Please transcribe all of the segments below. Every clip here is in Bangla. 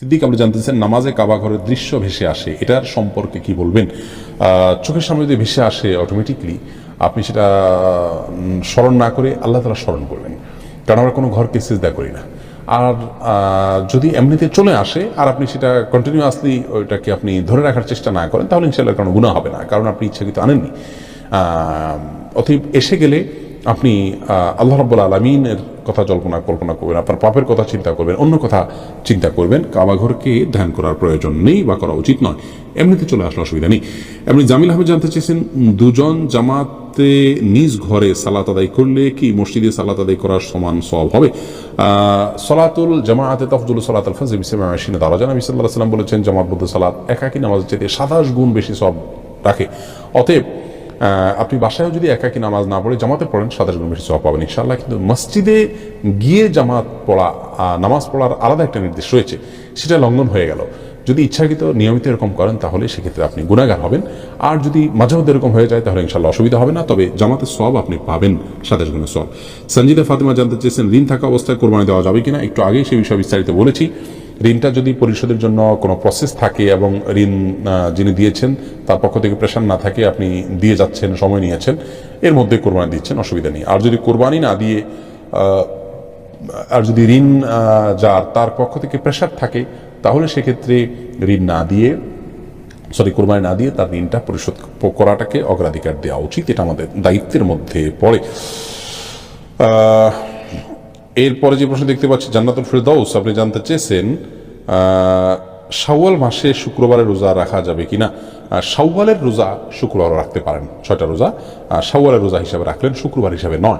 সিদ্দিক, আপনি জানতেছেন নামাজে কাবা ঘরের দৃশ্য ভেসে আসে। এটার সম্পর্কে কি বলবেন? চোখের সামনে যদি ভেসে আসে অটোমেটিকলি আপনি সেটা স্মরণ না করে আল্লাহ তালা স্মরণ করবেন। কারণ আমরা কোনো ঘরকে সিজদা করি না। আর যদি এমনিতে চলে আসে, আর আপনি সেটা কন্টিনিউয়াসলি ওইটাকে আপনি ধরে রাখার চেষ্টা না করেন, তাহলে ইনশাল্লাহ কোনো গুণা হবে না। কারণ আপনি ইচ্ছাকৃত আনেননি। অতএব এসে গেলে আপনি আল্লাহ রব্বুল আলমিনের কথা জল্পনা, কল্পনা করবেন, আপনার পাপের কথা চিন্তা করবেন, অন্য কথা চিন্তা করবেন, কাবাঘরকে ধ্যান করার প্রয়োজন নেই বা করা উচিত নয়। এমনিতে চলে আসলে অসুবিধা নেই। এমনি জামিল আহমেদ জানতে চেয়েছেন, দুজন জামাতে নিজ ঘরে সালাত আদায় করলে কি মসজিদে সালাত আদায় করার সমান সব হবে? সলাতুল জামাআতে তফজুল সালাত আল ফাজ বিসমিল্লাহির দ্বারা জানাবি সাল্লাল্লাহু সাল্লাম বলেছেন, জামাত বলতে সালাত একাকী নামাজের চাইতে সাতাশ গুণ বেশি সব রাখে। অতএব আপনি বাসায় যদি একাকি নামাজ না পড়ে জামাতে পড়েন সাতাশ গুণ বেশি সব পাবেন। ইনশাল্লাহ কিন্তু মসজিদে গিয়ে জামাত পড়া নামাজ পড়ার আলাদা একটা নির্দেশ রয়েছে। সেটা লঙ্ঘন হয়ে গেল। যদি ইচ্ছাকৃত নিয়মিত এরকম করেন, তাহলে সেক্ষেত্রে আপনি গুণাগার হবেন। আর যদি মাঝে মধ্যে এরকম হয়ে যায়, তাহলে ইনশাল্লাহ অসুবিধা হবে না। তবে জামাতের সব আপনি পাবেন সাতাশ গুণের সব সঞ্জিদা ফাতিমা জানতে চেয়েছেন, ঋণ থাকা অবস্থায় কোরবানি দেওয়া যাবে কিনা? একটু আগেই সেই বিষয়ে বিস্তারিত বলেছি। ঋণটা যদি পরিশোধের জন্য কোনো প্রসেস থাকে এবং ঋণ যিনি দিয়েছেন, তার পক্ষ থেকে প্রেশার না থাকে, আপনি দিয়ে যাচ্ছেন, সময় নিয়েছেন, এর মধ্যে কোরবানি দিচ্ছেন, অসুবিধা নেই। আর যদি কোরবানি না দিয়ে আর যদি ঋণ যার, তার পক্ষ থেকে প্রেশার থাকে, তাহলে সেক্ষেত্রে ঋণ না দিয়ে, সরি, কোরবানি না দিয়ে তার ঋণটা পরিশোধ করাটাকে অগ্রাধিকার দেওয়া উচিত। এটা আমাদের দায়িত্বের মধ্যে পড়ে। এরপরে যে প্রশ্ন দেখতে পাচ্ছি জান্নাতুল ফেরদাউস আপনি জানতে চেয়েছেন শাওয়াল মাসে শুক্রবারের রোজা রাখা যাবে কিনা? আহ, শাওয়ালের রোজা শুক্রবার রাখতে পারেন ছয়টা রোজা। শাওয়ালের রোজা হিসাবে রাখলেন শুক্রবার হিসাবে নয়।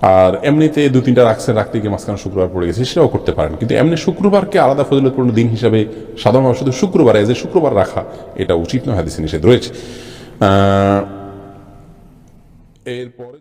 আর এমনিতে দু তিনটা রাখছেন রাখতে গিয়ে মাঝখানে শুক্রবার পড়ে গেছে সেটাও করতে পারেন। কিন্তু এমনি শুক্রবারকে আলাদা ফজিলতপূর্ণ দিন হিসাবে সাধারণভাবে শুধু শুক্রবার এ শুক্রবার রাখা এটা উচিত নয় হাদিসে নিষেধ রয়েছে। এরপরে